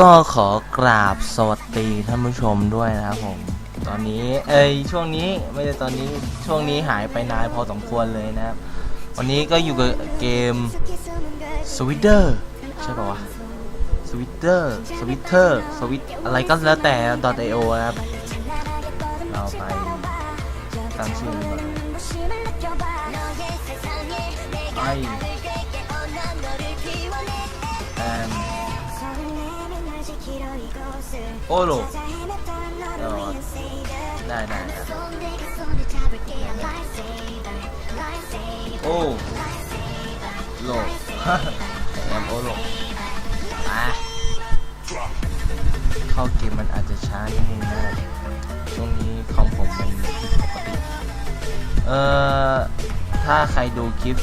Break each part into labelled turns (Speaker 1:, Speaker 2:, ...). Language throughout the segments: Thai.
Speaker 1: ก็ขอกราบสวัสดีท่านผู้ชมด้วยนะครับผม ตอนนี้เอ้ยช่วงนี้ไม่ใช่ตอนนี้ช่วงนี้หายไปนานพอสมควรเลยนะครับ วันนี้ก็อยู่กับเกมสวิตเตอร์ใช่ป่าวะสวิตเตอร์สวิตเตอร์สวิตอะไรก็แล้วแต่ .io นะครับ เราไปตั้งชื่อไอ โอ้โหได้ได้โอ้โหลแอมโอโหลมาเข้าเกมมันอาจจะช้านิดนึงนะช่วงนี้คอมผมมันผิดปกติเอ่อ ถ้าใครดูคลิป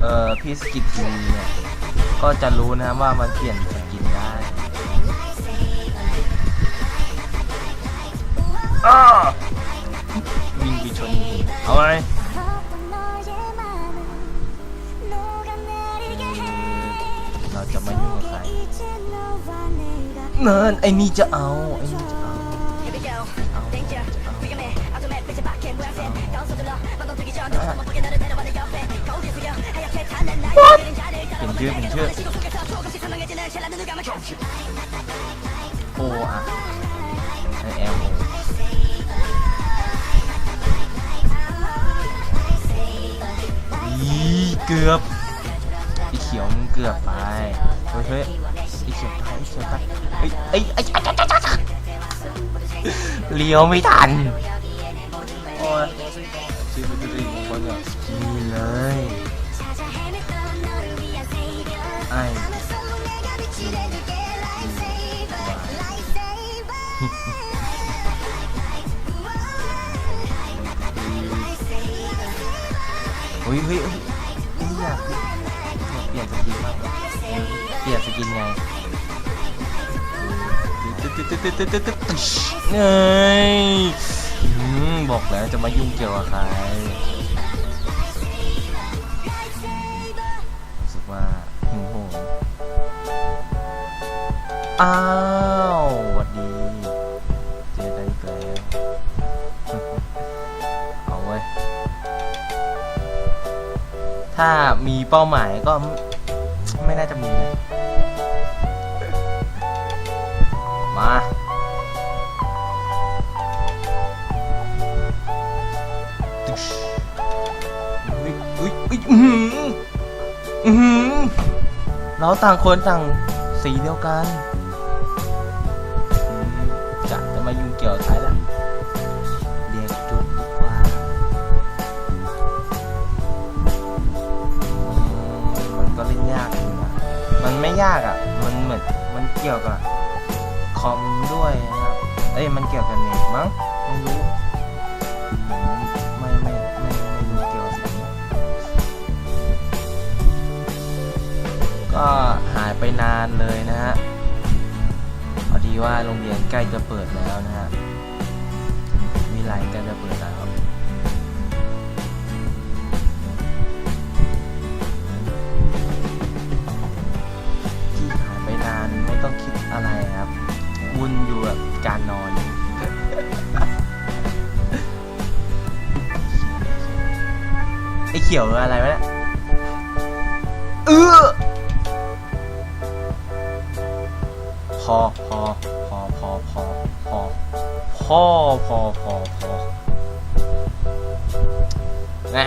Speaker 1: เอ่อพี่สกิททีเนี่ย ก็จะรู้นะว่ามันเปลี่ยนสกินได้ อ้าวิ่งไปชนเอาไงเราจะไม่ยุ่งกับใครเนินไอ้นี่จะเอาไอ้นี่จะเอาเป็นเชื่อเป็นเชื่อโอ้อะไอแอล เกือบไอเขียวมึงเกือบไปเฮ้ยเฮ้ยไอเขียวตายไอเขียวตายไอ้ไอจ้าจ้าเลี้ยวไม่ทันอ้ยชีวิตจะดีของคนี่เลยไอเฮ้ยเฮ้ย ยเปลี่ยนสกินมากเปลี่ยนสกินไงตึ๊ดตึ๊ดตึ๊ดตึ๊ดตึ๊ดตึ๊ดเงยบอกแล้วจะมายุ่งเกี่ยวกับใครรู้สึกว่าหึงหงอ้าว ถ้ามีเป้าหมายก็ไม่น่าจะมีนะมาอุ้ยอุ้ยอืมอืมเราต่างคนต่างสีเดียวกัน เกี่ยวกับคอมด้วยนะครับ เอ้ยมันเกี่ยวกับเน็ตมั้งไม่รู้ไม่ไม่ไม่ไม่รู้เกี่ยวสิก็หายไปนานเลยนะฮะพอดีว่าโรงเรียนใกล้จะเปิดแล้วนะฮะ ไอ้เขียวอะไรวะเนี่เออพอพอพอพอพอพอพอพอพอพอนะ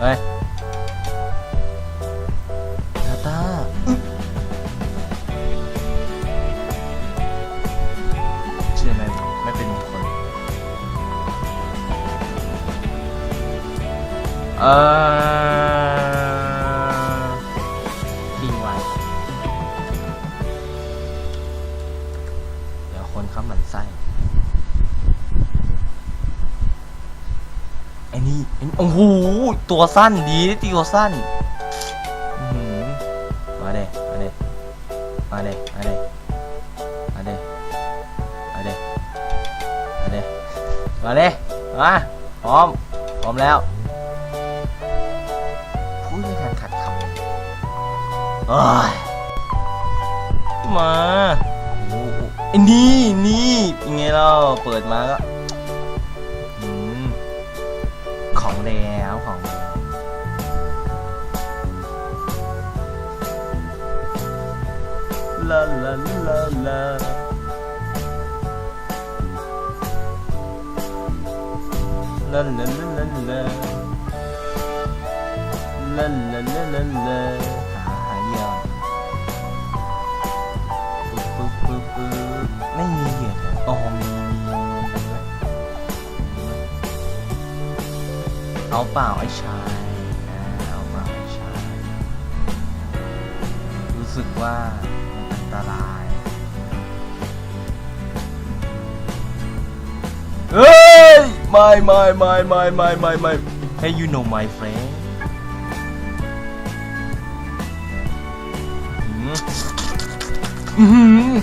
Speaker 1: เฮ้ยตาตาอึ๊บเชื่อไหมไม่เป็นมงคลเออทิ้งไว้เดี๋ยวคนเขาหมันไส้ไอ้นี่ไอ้นี่โอ้โห ตัวสั้นดีนะตัวสั้นมาเด้มาเด้มาเด้มาเด้มาเด้มาเด้มาเด้มาเด้มาพร้อม พร้อมแล้วพูดไม่ทันขัดคำเอ้ยมาอ้โหไอ้นี่นี่เป็นไงเราเปิดมาก็ ลาลาลาลาลาลาลาลาลาลาลาลาลาลาหาหาเยื่อปึ๊บปึ๊บปึ๊บปึ๊บไม่มีเหยื่อแถวอ๋อมีมีมีเอาเปล่าไอ้ชายเอาเปล่าไอ้ชาย รู้สึกว่า ตรายเฮ้ยไม่ไม่ไม่ไม่ไม่ไม่ไม่ Hey you know my friend อืมอืม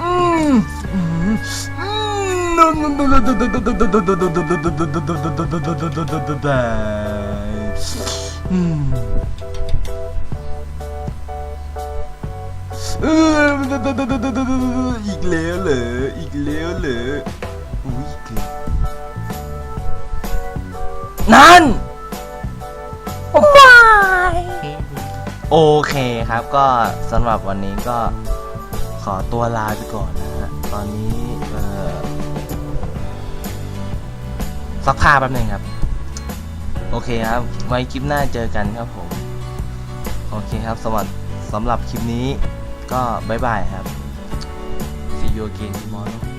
Speaker 1: อืมอืมอี อีกแล้วเหรออีกแล้วเหรออุ้ยเกือบนั่นโอเคครับก็สำหรับวันนี้ก็ขอตัวลาไปก่อนนะฮะตอนนี้เออซักผ้าแป๊บนึงครับ โอเคครับ ไว้คลิปหน้าเจอกันครับผม โอเคครับสำหรับสำหรับคลิปนี้ ก็บายบายครับ see you again tomorrow